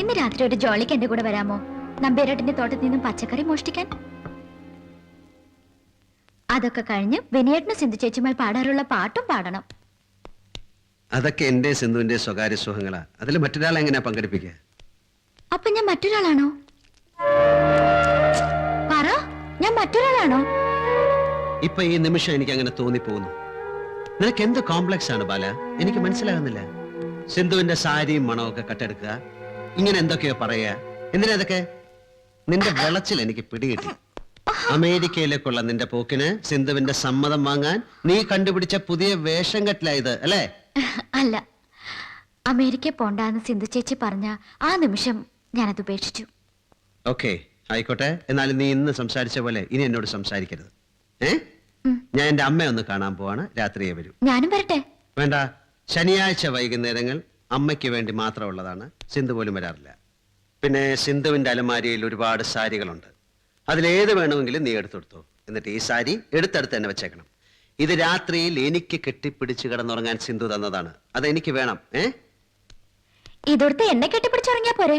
ഇന്ന് രാത്രി ഒരു ജോളിക്ക് എന്റെ കൂടെ വരാമോ? നമ്പേരട്ടിന്റെ തോട്ടത്തിൽ നിന്നും പച്ചക്കറി മോഷ്ടിക്കാൻ? അതൊക്കെ കഴിഞ്ഞ് വിനിയേട്ടന് സിന്ധു ചേച്ചിമാർ പാടാറുള്ള പാട്ടും പാടണം. അതൊക്കെ എന്റെ സിന്ധുവിന്റെ സ്വകാര്യ സുഖങ്ങളാ. അതിൽ മറ്റൊരാളെ എങ്ങനെയാ പങ്കെടുപ്പിക്കുക? അപ്പൊ ഞാൻ മറ്റൊരാളാണോ? പറ ഞാൻ മറ്റൊരാളാണോ? ഇപ്പൊ ഈ നിമിഷം എനിക്ക് അങ്ങനെ തോന്നിപ്പോകുന്നു. നിനക്ക് എന്ത് കോംപ്ലക്സ് ആണ് ബാല? എനിക്ക് മനസ്സിലാകുന്നില്ല. സിന്ധുവിന്റെ സാരിയും മണമൊക്കെ കട്ടെടുക്കുക. ഇങ്ങനെ എന്തൊക്കെയോ പറയാ. എന്തിനാ നിന്റെ വിളച്ചിൽ എനിക്ക് പിടികിട്ടി. അമേരിക്കയിലേക്കുള്ള നിന്റെ പോക്കിന് സിന്ധുവിന്റെ സമ്മതം വാങ്ങാൻ നീ കണ്ടുപിടിച്ച പുതിയ വേഷം കെട്ടിലായത് അല്ലേ? അല്ല. അമേരിക്ക പോണ്ടാന്ന് സിന്ധു ചേച്ചി പറഞ്ഞ ആ നിമിഷം ഞാനത് ഉപേക്ഷിച്ചു. ഓക്കെ ആയിക്കോട്ടെ. എന്നാലും നീ ഇന്ന് സംസാരിച്ച പോലെ ഇനി എന്നോട് സംസാരിക്കരുത്. ഏ? ഞാൻ എന്റെ അമ്മയെ ഒന്ന് കാണാൻ പോവാണ്. രാത്രിയെ വരും. ഞാനും വരട്ടെ. വേണ്ട. ശനിയാഴ്ച വൈകുന്നേരങ്ങൾ അമ്മയ്ക്ക് വേണ്ടി മാത്രമുള്ളതാണ് സിന്ധു പോലും വരാറില്ല. പിന്നെ സിന്ധുവിന്റെ അലമാരിയിൽ ഒരുപാട് സാരികളുണ്ട്. അതിലേത് വേണമെങ്കിലും നീ എടുത്തെടുത്തോ എന്നിട്ട് ഈ സാരി എടുത്തെടുത്ത് തന്നെ വെച്ചേക്കണം. ഇത് രാത്രിയിൽ എനിക്ക് കെട്ടിപ്പിടിച്ച് കിടന്നുറങ്ങാൻ സിന്ധു തന്നതാണ്. അത് എനിക്ക് വേണം ഏ? ഇതൊടുത്ത് എന്നെ കെട്ടിപ്പിടിച്ചുറങ്ങിയാ പോരെ?